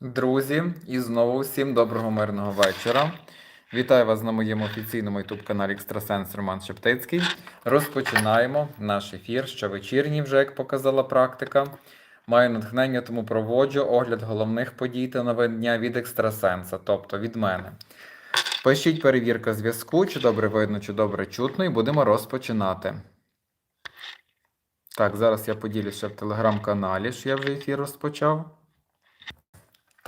Друзі, і знову всім доброго мирного вечора. Вітаю вас на моєму офіційному youtube каналі Екстрасенс Роман Шептицький. Розпочинаємо наш ефір щовечірній, вже як показала практика. Маю натхнення, тому проводжу огляд головних подій та новин дня від екстрасенса, тобто від мене. Пишіть перевірка зв'язку, чи добре видно, чи добре чутно, і будемо розпочинати. Так, зараз я поділюся в телеграм-каналі, що я вже ефір розпочав.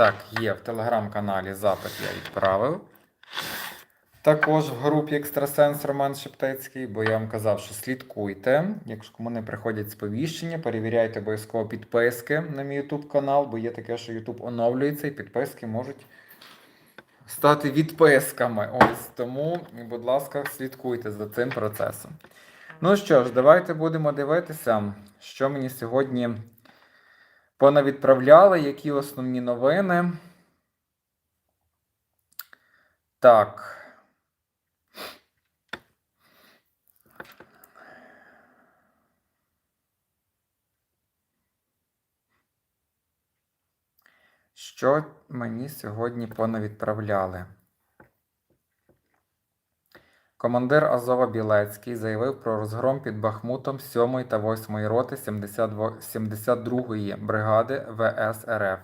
Так, є в телеграм-каналі запит я відправив. Також в групі Екстрасенс Роман Шептецький, бо я вам казав, що слідкуйте. Якщо кому не приходять сповіщення, перевіряйте обов'язково підписки на мій YouTube канал, бо є таке, що YouTube оновлюється і підписки можуть стати відписками. Ось тому, будь ласка, слідкуйте за цим процесом. Ну що ж, давайте будемо дивитися, що мені сьогодні понавідправляли, які основні новини. Так. Що мені сьогодні понавідправляли? Командир Азова Білецький заявив про розгром під Бахмутом 7 та 8 роти 72-ї бригади ВС РФ.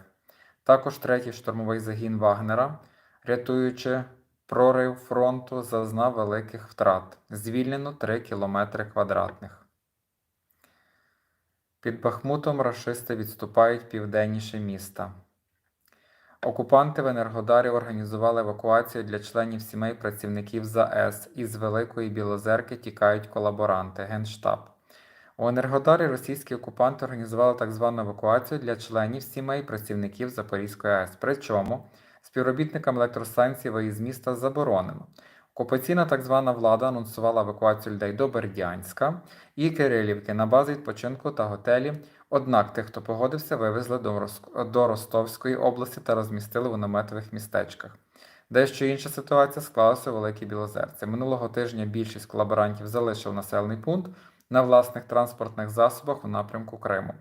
Також 3-й штурмовий загін Вагнера, рятуючи прорив фронту, зазнав великих втрат. Звільнено 3 кілометри квадратних. Під Бахмутом рашисти відступають південніше міста. Окупанти в Енергодарі організували евакуацію для членів сімей працівників ЗАЕС. Із Великої Білозерки тікають колаборанти, Генштаб. У Енергодарі російські окупанти організували так звану евакуацію для членів сімей працівників Запорізької АЕС. Причому співробітникам електростанції виїзд міста заборонено. Окупаційна так звана влада анонсувала евакуацію людей до Бердянська і Кирилівки на базі відпочинку та готелі. Однак тих, хто погодився, вивезли до, Ростовської області та розмістили у наметових містечках. Дещо інша ситуація склалася у Великій Білозерці. Минулого тижня більшість колаборантів залишив населений пункт на власних транспортних засобах у напрямку Криму.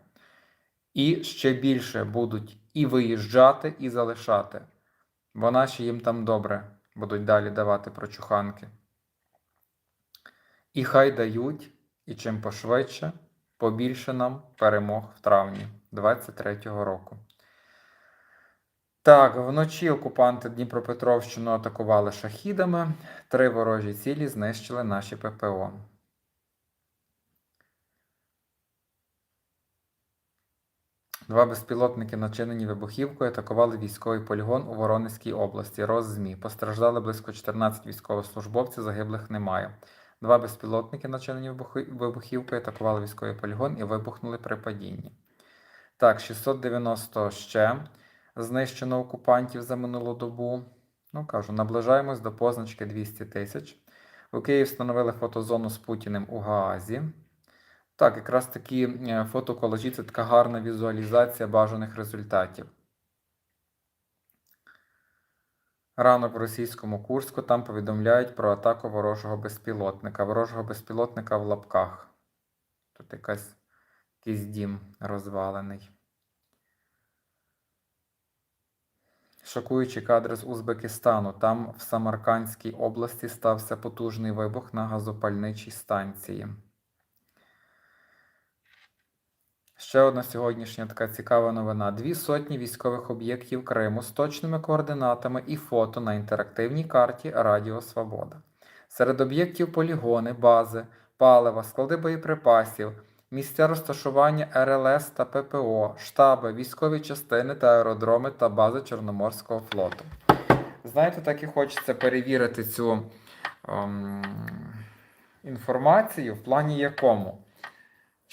І ще більше будуть і виїжджати, і залишати, бо наші їм там добре будуть далі давати прочуханки. І хай дають, і чим пошвидше, побільше нам перемог в травні 23-го року. Так, вночі окупанти Дніпропетровщину атакували шахідами. Три ворожі цілі знищили наші ППО. Два безпілотники, начинені вибухівкою, атакували військовий полігон у Воронезькій області. Роззмі. Постраждали близько 14 військовослужбовців, загиблих немає. Два безпілотники, начинені вибухівкою, атакували військовий полігон і вибухнули при падінні. Так, 690 ще знищено окупантів за минулу добу. Ну, кажу, наближаємось до позначки 200 тисяч. У Києві встановили фотозону з Путіним у Гаазі. Так, якраз такі е, фотоколажі це така гарна візуалізація бажаних результатів. Ранок в російському Курську там повідомляють про атаку ворожого безпілотника. Ворожого безпілотника в лапках. Тут якась, якийсь дім розвалений. Шокуючі кадри з Узбекистану. Там в Самаркандській області стався потужний вибух на газопальничій станції. Ще одна сьогоднішня така цікава новина. Дві сотні військових об'єктів Криму з точними координатами і фото на інтерактивній карті Радіо Свобода. Серед об'єктів полігони, бази, палива, склади боєприпасів, місця розташування РЛС та ППО, штаби, військові частини та аеродроми та бази Чорноморського флоту. Знаєте, так і хочеться перевірити цю ем, інформацію в плані якому?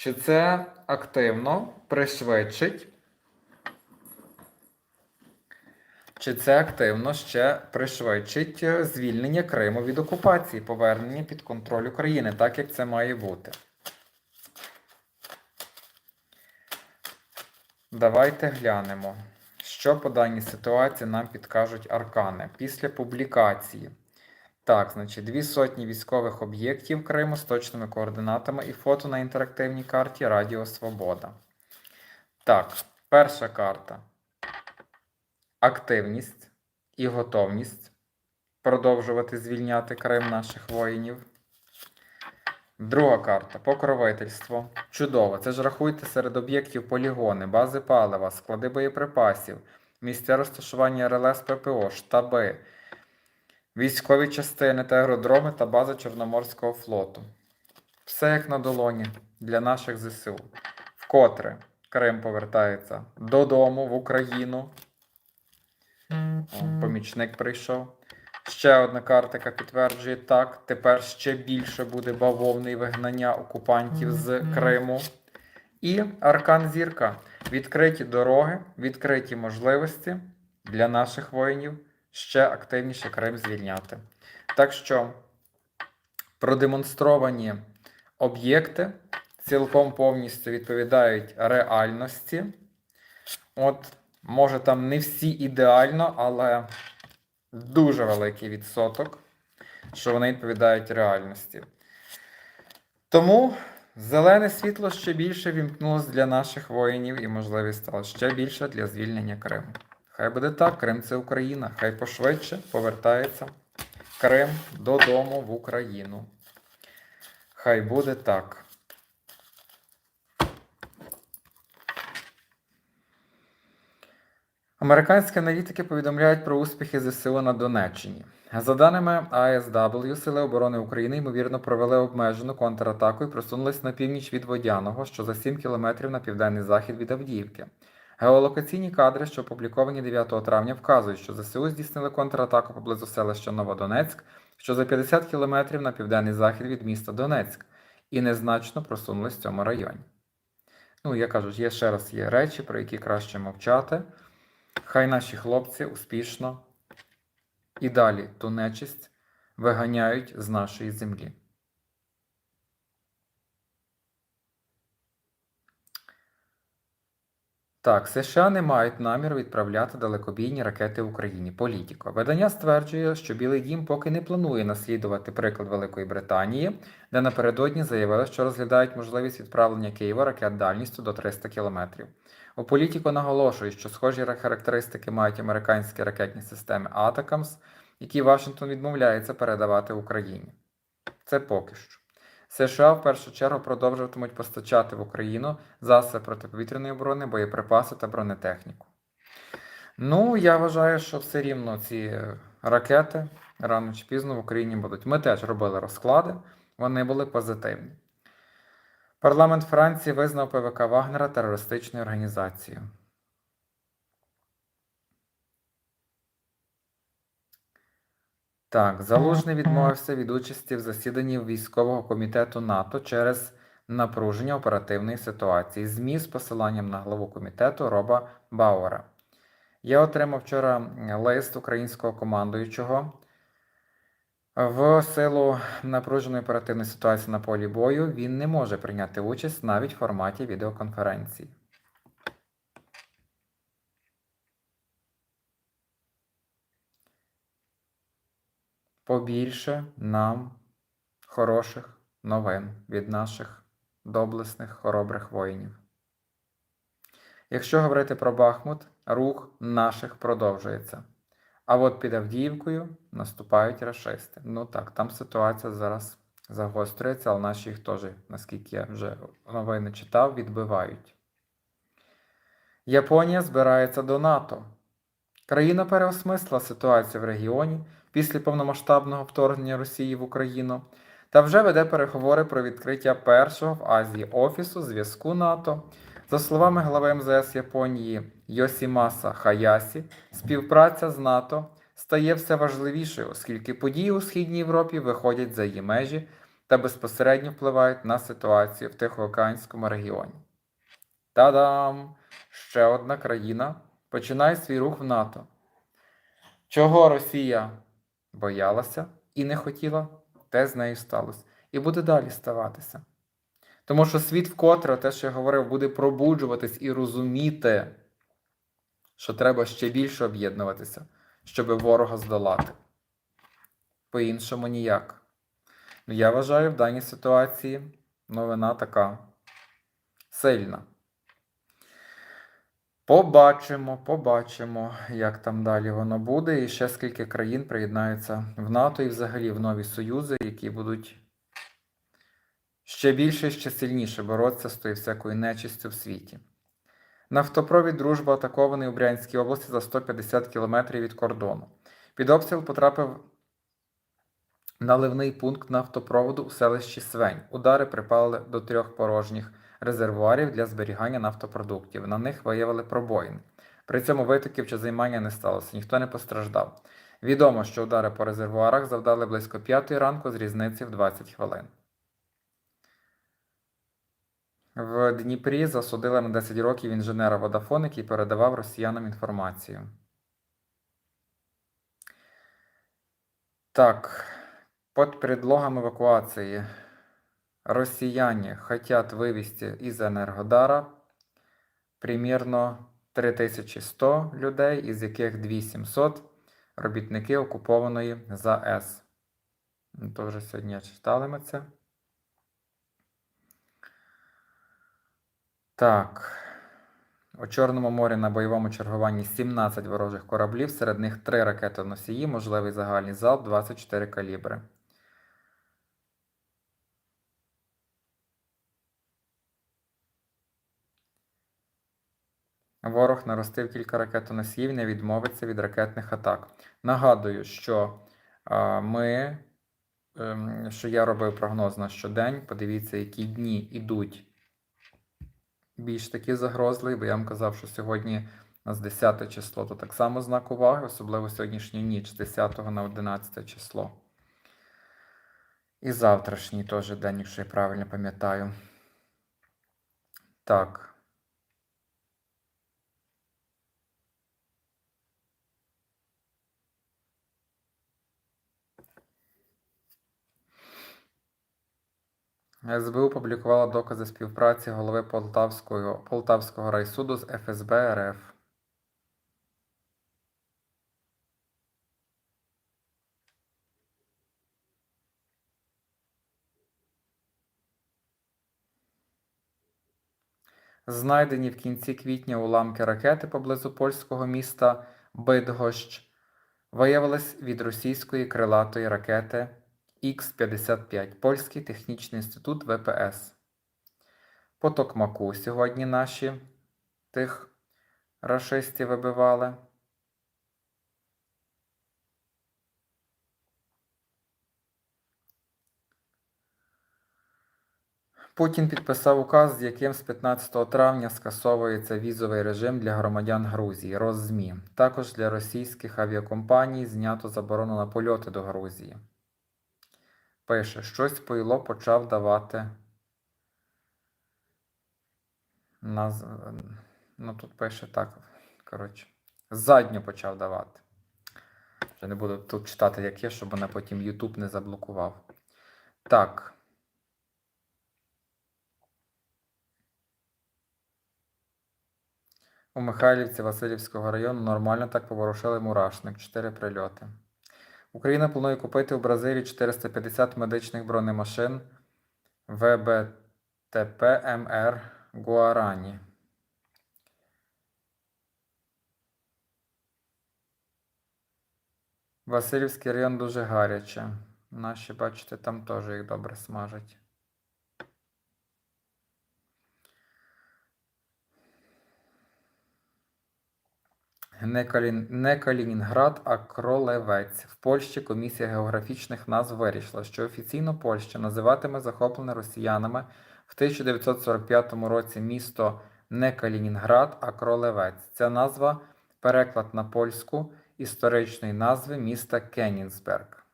Чи це активно пришвидшить? Чи це активно ще пришвидшить звільнення Криму від окупації, повернення під контроль України, так як це має бути? Давайте глянемо, що по даній ситуації нам підкажуть аркани після публікації. Так, значить, дві сотні військових об'єктів Криму з точними координатами і фото на інтерактивній карті Радіо Свобода. Так, перша карта. активність і готовність продовжувати звільняти Крим наших воїнів. Друга карта покровительство. Чудово. Це ж рахуйте серед об'єктів полігони, бази палива, склади боєприпасів, місця розташування РЛС ППО, штаби, військові частини та аеродроми та бази Чорноморського флоту. Все як на долоні для наших ЗСУ. Вкотре Крим повертається додому в Україну. О, помічник прийшов. Ще одна карта, яка підтверджує так. Тепер ще більше буде бавовни і вигнання окупантів з Криму. І Аркан Зірка. Відкриті дороги, відкриті можливості для наших воїнів ще активніше Крим звільняти. Так що продемонстровані об'єкти цілком повністю відповідають реальності. От, може, там не всі ідеально, але дуже великий відсоток, що вони відповідають реальності. Тому зелене світло ще більше вімкнулося для наших воїнів і можливість стала ще більше для звільнення Криму. Хай буде так, Крим це Україна. Хай пошвидше повертається Крим додому в Україну. Хай буде так. Американські аналітики повідомляють про успіхи ЗСУ на Донеччині. За даними АСW, Сили оборони України ймовірно провели обмежену контратаку і просунулись на північ від Водяного, що за 7 кілометрів на південний захід від Авдіївки. Геолокаційні кадри, що опубліковані 9 травня, вказують, що ЗСУ здійснили контратаку поблизу селища Новодонецьк, що за 50 кілометрів на південний захід від міста Донецьк, і незначно просунулись в цьому районі. Ну, я кажу, є ще раз є речі, про які краще мовчати. Хай наші хлопці успішно і далі ту нечисть виганяють з нашої землі. Так, США не мають наміру відправляти далекобійні ракети Україні. Політіко. Видання стверджує, що Білий Дім поки не планує наслідувати приклад Великої Британії, де напередодні заявили, що розглядають можливість відправлення Києва ракет дальністю до 300 кілометрів. У політіко наголошує, що схожі характеристики мають американські ракетні системи Атакамс, які Вашингтон відмовляється передавати Україні. Це поки що. США в першу чергу продовжуватимуть постачати в Україну засоби протиповітряної оборони, боєприпаси та бронетехніку. Ну, я вважаю, що все рівно ці ракети рано чи пізно в Україні будуть. Ми теж робили розклади, вони були позитивні. Парламент Франції визнав ПВК Вагнера терористичною організацією. Так, Залужний відмовився від участі в засіданні військового комітету НАТО через напруження оперативної ситуації. ЗМІ з посиланням на главу комітету Роба Бауера. Я отримав вчора лист українського командуючого. В силу напруженої оперативної ситуації на полі бою він не може прийняти участь навіть в форматі відеоконференції. Побільше нам хороших новин від наших доблесних хоробрих воїнів. Якщо говорити про Бахмут, рух наших продовжується. А от під Авдіївкою наступають рашисти. Ну так, там ситуація зараз загострюється, але наші їх теж, наскільки я вже новини читав, відбивають. Японія збирається до НАТО. Країна переосмислила ситуацію в регіоні після повномасштабного вторгнення Росії в Україну та вже веде переговори про відкриття першого в Азії офісу зв'язку НАТО. За словами глави МЗС Японії Йосімаса Хаясі, співпраця з НАТО стає все важливішою, оскільки події у Східній Європі виходять за її межі та безпосередньо впливають на ситуацію в Тихоокеанському регіоні. Та-дам! Ще одна країна починає свій рух в НАТО. Чого Росія боялася і не хотіла, те з нею сталося. І буде далі ставатися. Тому що світ вкотре, те, що я говорив, буде пробуджуватись і розуміти, що треба ще більше об'єднуватися, щоб ворога здолати. По-іншому ніяк. Ну, я вважаю, в даній ситуації новина така сильна. Побачимо, побачимо, як там далі воно буде, і ще скільки країн приєднаються в НАТО і взагалі в нові союзи, які будуть ще більше і ще сильніше боротися з тою всякою нечистю в світі. Нафтопровід Дружба атакований у Брянській області за 150 кілометрів від кордону. Під обстріл потрапив наливний пункт нафтопроводу у селищі Свень. Удари припали до трьох порожніх резервуарів для зберігання нафтопродуктів. На них виявили пробоїни. При цьому витоків чи займання не сталося, ніхто не постраждав. Відомо, що удари по резервуарах завдали близько 5 ранку з різниці в 20 хвилин. В Дніпрі засудили на 10 років інженера Водафон, який передавав росіянам інформацію. Так, под предлогом эвакуации россияне хотят вывести из Енергодара примірно 3100 людей, із яких 2700 робітники окупованої ЗАЕС. Ну, То вже сьогодні читали ми це. Так. У Чорному морі на бойовому чергуванні 17 ворожих кораблів, серед них 3 ракетоносії, можливий загальний залп 24 калібри. Ворог наростив кілька ракетоносіїв не відмовиться від ракетних атак. Нагадую, що ми, ем, що я робив прогноз на щодень. Подивіться, які дні йдуть більш такі загрозливі, бо я вам казав, що сьогодні у нас 10 число, то так само знак уваги, особливо сьогоднішню ніч з 10 на 11 число. І завтрашній теж день, якщо я правильно пам'ятаю. Так. СБУ публікувала докази співпраці голови Полтавського, Полтавського райсуду з ФСБ РФ. Знайдені в кінці квітня уламки ракети поблизу польського міста Бидгощ виявились від російської крилатої ракети Х-55, Польський технічний інститут ВПС. По Токмаку сьогодні наші тих рашистів вибивали. Путін підписав указ, з яким з 15 травня скасовується візовий режим для громадян Грузії Роззмі. Також для російських авіакомпаній знято заборону на польоти до Грузії. Пише, щось пойло почав давати. Наз... Ну, тут пише так. Коротше, задню почав давати. Вже не буду тут читати, як є, щоб вона потім YouTube не заблокував. Так. У Михайлівці Васильівського району нормально так поворушили мурашник. Чотири прильоти. Україна планує купити у Бразилії 450 медичних бронемашин ВБТП МР Гуарані. Васильівський район дуже гаряче. Наші, бачите, там теж їх добре смажать. Не, Калін... не Калінінград, а Кролевець. В Польщі комісія географічних назв вирішила, що офіційно Польща називатиме захоплене росіянами в 1945 році місто не Калінінград, а Кролевець. Ця назва переклад на польську історичної назви міста Кенінсберг.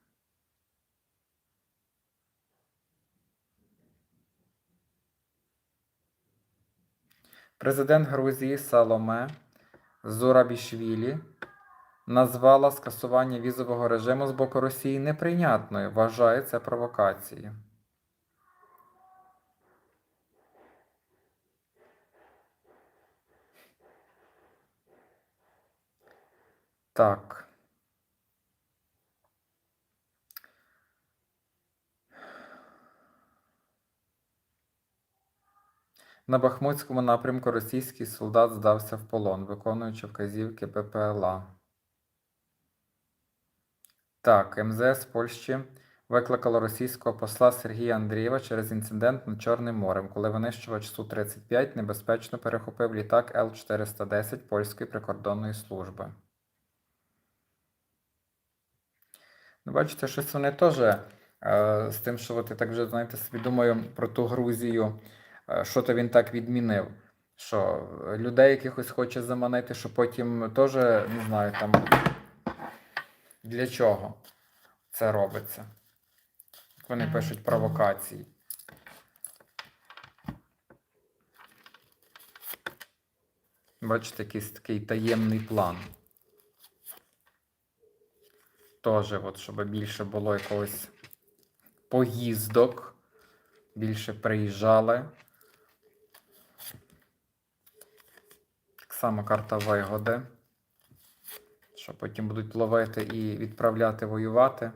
Президент Грузії Саломе Зурабішвілі назвала скасування візового режиму з боку Росії неприйнятною. Вважає це провокацією. Так. На Бахмутському напрямку російський солдат здався в полон, виконуючи вказівки ППЛА. Так, МЗС Польщі викликало російського посла Сергія Андрієва через інцидент над Чорним морем, коли винищувач Су-35 небезпечно перехопив літак Л-410 польської прикордонної служби. Ну, бачите, щось вони теж е, з тим, що от я так вже, знаєте, собі думаю про ту Грузію, що то він так відмінив. Що е, людей якихось хоче заманити, що потім теж, не знаю, там для чого це робиться. Вони пишуть провокації. Бачите, якийсь такий таємний план. Тоже, от, щоб більше було якогось поїздок, більше приїжджали. Само карта вигоди. Що потім будуть ловити і відправляти воювати,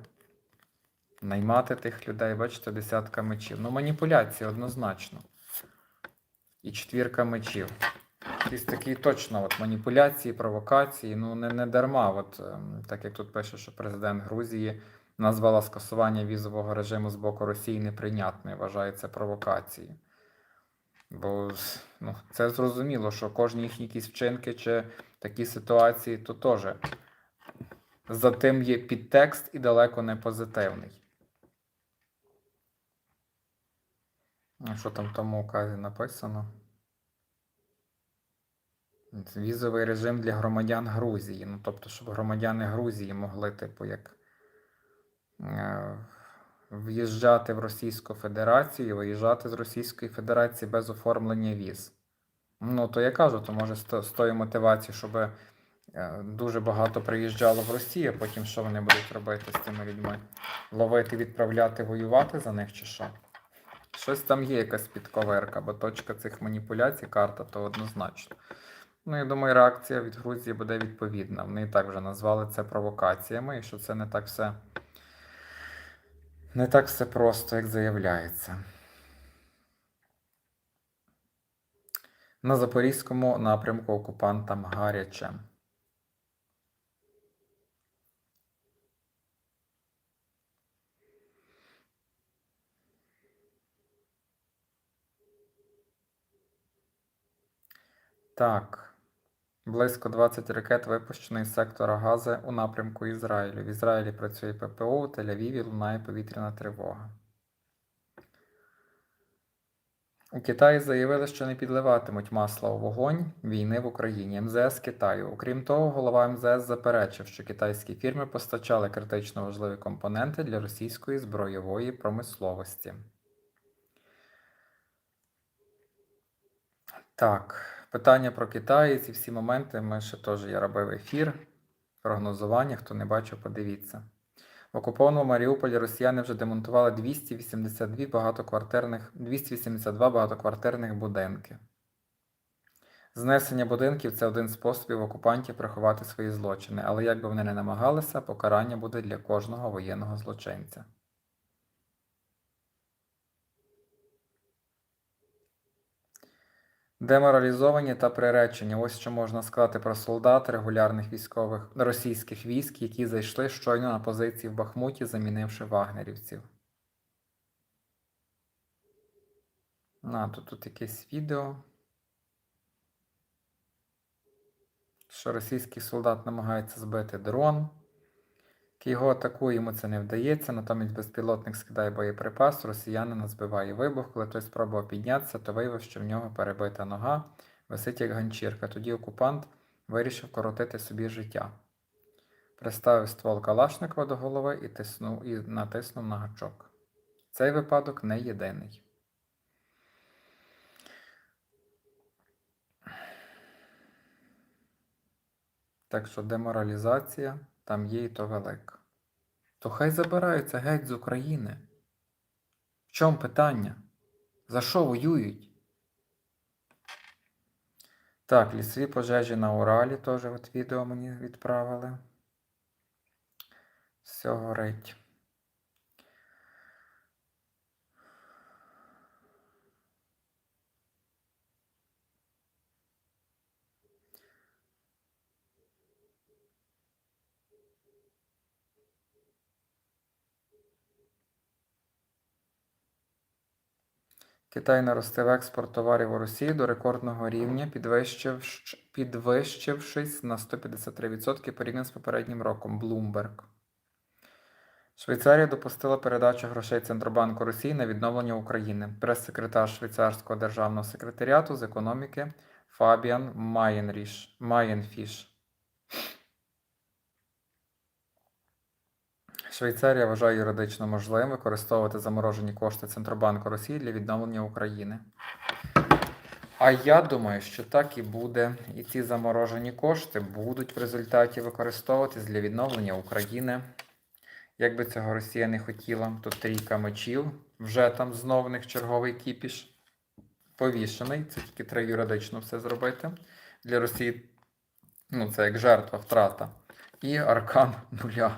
наймати тих людей, бачите, десятка мечів. Ну, маніпуляції однозначно. І четвірка мечів. Якісь такі точно от, маніпуляції, провокації. Ну, не, не дарма. От, ем, так як тут пише, що президент Грузії назвала скасування візового режиму з боку Росії неприйнятною, вважає це провокацією. Бо ну, це зрозуміло, що кожні їхні якісь вчинки чи такі ситуації, то теж за тим є підтекст і далеко не позитивний. Що там в тому указі написано? Візовий режим для громадян Грузії. Ну, тобто, щоб громадяни Грузії могли, типу, як е, в'їжджати в Російську Федерацію виїжджати з Російської Федерації без оформлення віз. Ну, то я кажу, то може з тої мотивації, щоб е, дуже багато приїжджало в Росію, а потім що вони будуть робити з цими людьми? Ловити, відправляти, воювати за них чи що? Щось там є якась підковерка, бо точка цих маніпуляцій, карта, то однозначно. Ну, я думаю, реакція від Грузії буде відповідна. Вони і так вже назвали це провокаціями, і що це не так все. Не так все просто, як заявляється. На Запорізькому напрямку окупантам гаряче. Так. Близько 20 ракет випущено із сектора Гази у напрямку Ізраїлю. В Ізраїлі працює ППО, у Тель-Авіві лунає повітряна тривога. У Китаї заявили, що не підливатимуть масла у вогонь війни в Україні. МЗС Китаю. Окрім того, голова МЗС заперечив, що китайські фірми постачали критично важливі компоненти для російської збройової промисловості. Так, питання про Китай, ці всі моменти. Ми ще теж я робив ефір. Прогнозування, хто не бачив, подивіться. В окупованому Маріуполі росіяни вже демонтували 282 багатоквартирних, 282 багатоквартирних будинки. Знесення будинків це один з способів окупантів приховати свої злочини, але як би вони не намагалися, покарання буде для кожного воєнного злочинця. Деморалізовані та приречені. Ось що можна сказати про солдат регулярних військових російських військ, які зайшли щойно на позиції в Бахмуті, замінивши вагнерівців. На, тут, тут якесь відео. Що російський солдат намагається збити дрон. Його атакує, йому це не вдається, натомість безпілотник скидає боєприпас, росіянина збиває вибух. Коли той спробував піднятися, то виявив, що в нього перебита нога, висить як ганчірка. Тоді окупант вирішив коротити собі життя. Приставив ствол Калашникова до голови і, тиснув, і натиснув на гачок. Цей випадок не єдиний. Так що деморалізація там є і то велика. То хай забираються геть з України. В чому питання? За що воюють? Так, лісові пожежі на Уралі теж от відео мені відправили. Все горить. Китай наростив експорт товарів у Росію до рекордного рівня, підвищившись на 153% порівняно з попереднім роком. Bloomberg. Швейцарія допустила передачу грошей Центробанку Росії на відновлення України. Прес-секретар швейцарського державного секретаріату з економіки Фабіан. Майєнфіш. Швейцарія вважає юридично можливим використовувати заморожені кошти Центробанку Росії для відновлення України. А я думаю, що так і буде. І ці заморожені кошти будуть в результаті використовуватись для відновлення України. Як би цього Росія не хотіла, то трійка мечів, вже там знов в них черговий кіпіш повішений. Це тільки треба юридично все зробити. Для Росії ну, це як жертва, втрата. І аркан нуля.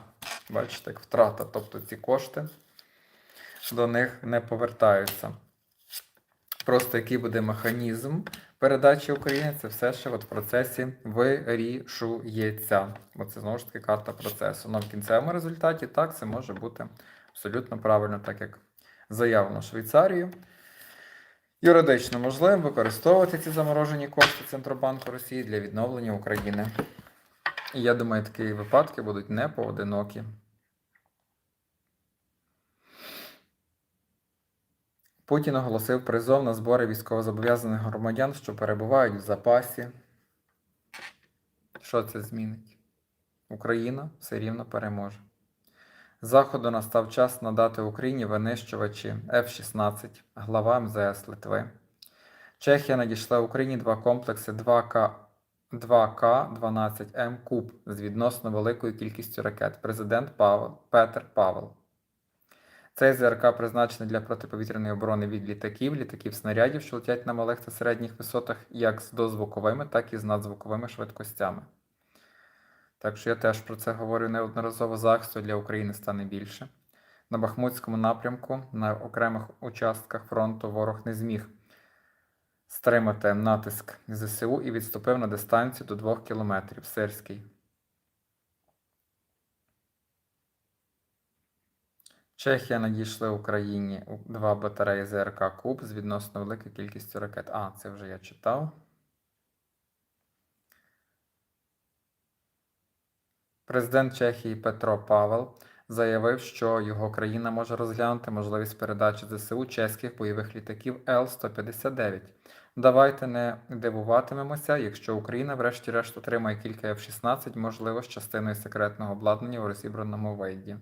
Бачите, як втрата. Тобто ці кошти до них не повертаються. Просто який буде механізм передачі України, це все ще от в процесі вирішується. Бо це знову ж таки карта процесу. Но в кінцевому результаті так це може бути абсолютно правильно, так як заявлено Швейцарією. Юридично можливо використовувати ці заморожені кошти Центробанку Росії для відновлення України. Я думаю, такі випадки будуть не поодинокі. Путін оголосив призов на збори військовозобов'язаних громадян, що перебувають в запасі. Що це змінить? Україна все рівно переможе. Заходу настав час надати Україні винищувачі F-16, глава МЗС Литви. Чехія надійшла Україні два комплекси 2К 2К-12М Куб з відносно великою кількістю ракет. Президент Павел, Петер Павел. Цей ЗРК призначений для протиповітряної оборони від літаків, літаків снарядів, що летять на малих та середніх висотах, як з дозвуковими, так і з надзвуковими швидкостями. Так що я теж про це говорю неодноразово. Захисту для України стане більше. На Бахмутському напрямку, на окремих участках фронту ворог не зміг стримати натиск ЗСУ і відступив на дистанцію до 2 кілометрів. Сирський. Чехія надійшли Україні два батареї ЗРК Куб з відносно великою кількістю ракет. А, це вже я читав. Президент Чехії Петро Павел заявив, що його країна може розглянути можливість передачі ЗСУ чеських бойових літаків Л-159. Давайте не дивуватимемося, якщо Україна, врешті-решт, отримає кілька F-16, можливо, з частиною секретного обладнання у розібраному виді.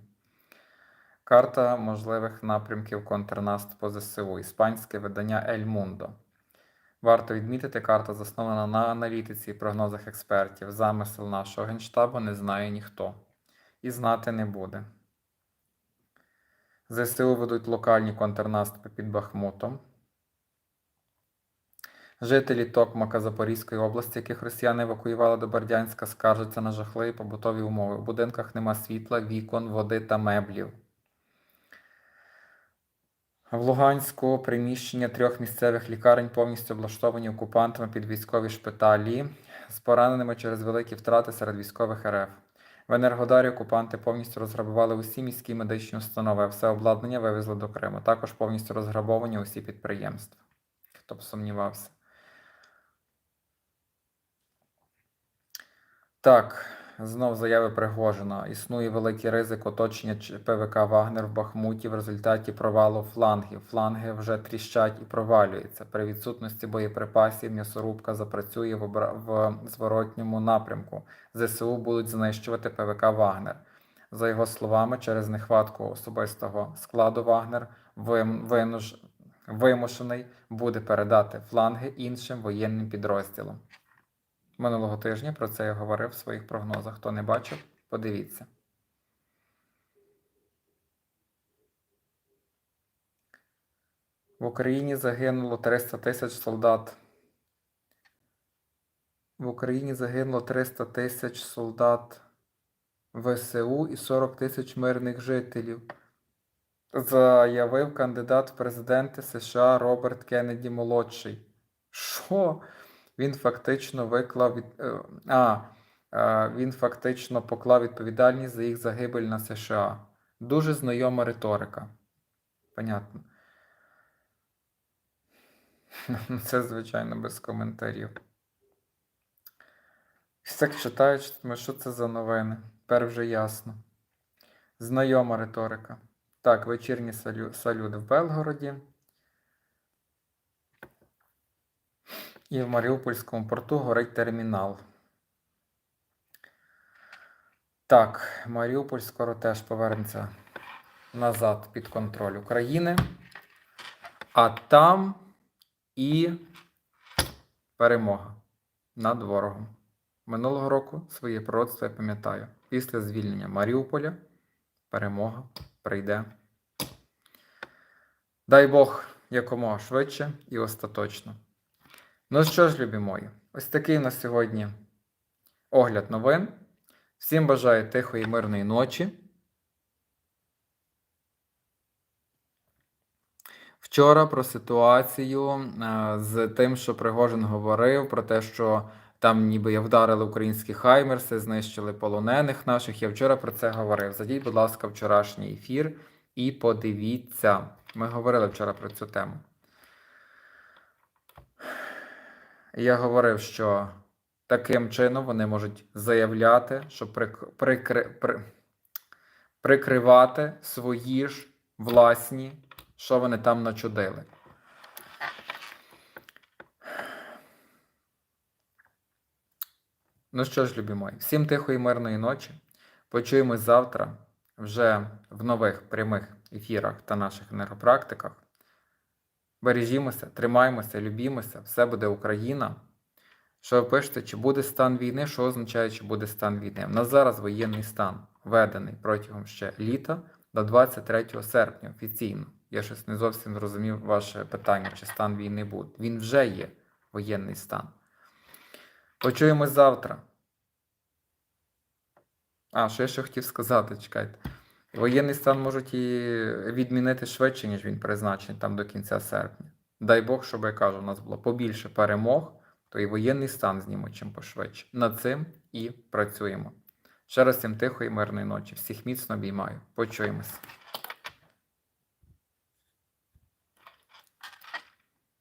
Карта можливих напрямків контрнаступу ЗСУ. Іспанське видання Ель Мундо. Варто відмітити, карта заснована на аналітиці і прогнозах експертів. Замисел нашого генштабу не знає ніхто. І знати не буде. ЗСУ ведуть локальні контрнаступи під Бахмутом. Жителі Токмака Запорізької області, яких росіяни евакуювали до Бердянська, скаржаться на жахливі побутові умови. У будинках нема світла, вікон, води та меблів. В Луганську приміщення трьох місцевих лікарень повністю облаштовані окупантами під військові шпиталі з пораненими через великі втрати серед військових РФ. В Енергодарі окупанти повністю розграбували усі міські медичні установи, все обладнання вивезли до Криму. Також повністю розграбовані усі підприємства. Хто б сумнівався. Так, знов заяви Пригожина. Існує великий ризик оточення ПВК Вагнер в Бахмуті в результаті провалу флангів. Фланги вже тріщать і провалюються. При відсутності боєприпасів м'ясорубка запрацює в, зворотньому напрямку. ЗСУ будуть знищувати ПВК Вагнер. За його словами, через нехватку особистого складу Вагнер вимушений буде передати фланги іншим воєнним підрозділам. Минулого тижня про це я говорив в своїх прогнозах. Хто не бачив, подивіться. В Україні загинуло 300 тисяч солдат. В Україні загинуло 300 тисяч солдат ВСУ і 40 тисяч мирних жителів. Заявив кандидат в президенти США Роберт Кеннеді молодший. Що? Він фактично виклав е, а, е, він фактично поклав відповідальність за їх загибель на США. Дуже знайома риторика. Понятно. Це, звичайно, без коментарів. Так читають, що це за новини? Тепер вже ясно. Знайома риторика. Так, вечірні салю... салюти в Белгороді. І в Маріупольському порту горить термінал. Так, Маріуполь скоро теж повернеться назад під контроль України. А там і перемога над ворогом. Минулого року своє пророцтво я пам'ятаю. Після звільнення Маріуполя перемога прийде. Дай Бог якомога швидше і остаточно. Ну що ж, любі мої, ось такий на сьогодні огляд новин. Всім бажаю тихої мирної ночі. Вчора про ситуацію е, з тим, що Пригожин говорив, про те, що там ніби вдарили українські хаймерси, знищили полонених наших. Я вчора про це говорив. Зайдіть, будь ласка, вчорашній ефір і подивіться. Ми говорили вчора про цю тему. Я говорив, що таким чином вони можуть заявляти, що прик- прикри- при- прикривати свої ж власні, що вони там начудили. Ну що ж, любі мої, всім тихої мирної ночі. Почуємось завтра вже в нових прямих ефірах та наших енергопрактиках. Бережімося, тримаймося, любімося, все буде Україна. Що ви пишете, чи буде стан війни? Що означає, чи буде стан війни? У нас зараз воєнний стан введений протягом ще літа до 23 серпня офіційно. Я щось не зовсім зрозумів ваше питання, чи стан війни буде. Він вже є воєнний стан. Почуємось завтра. А, що я ще хотів сказати, чекайте. Воєнний стан можуть і відмінити швидше, ніж він призначений там до кінця серпня. Дай Бог, щоб я кажу, у нас було побільше перемог, то і воєнний стан знімуть чим пошвидше. Над цим і працюємо. Ще раз всім тихої, мирної ночі. Всіх міцно обіймаю. Почуємося.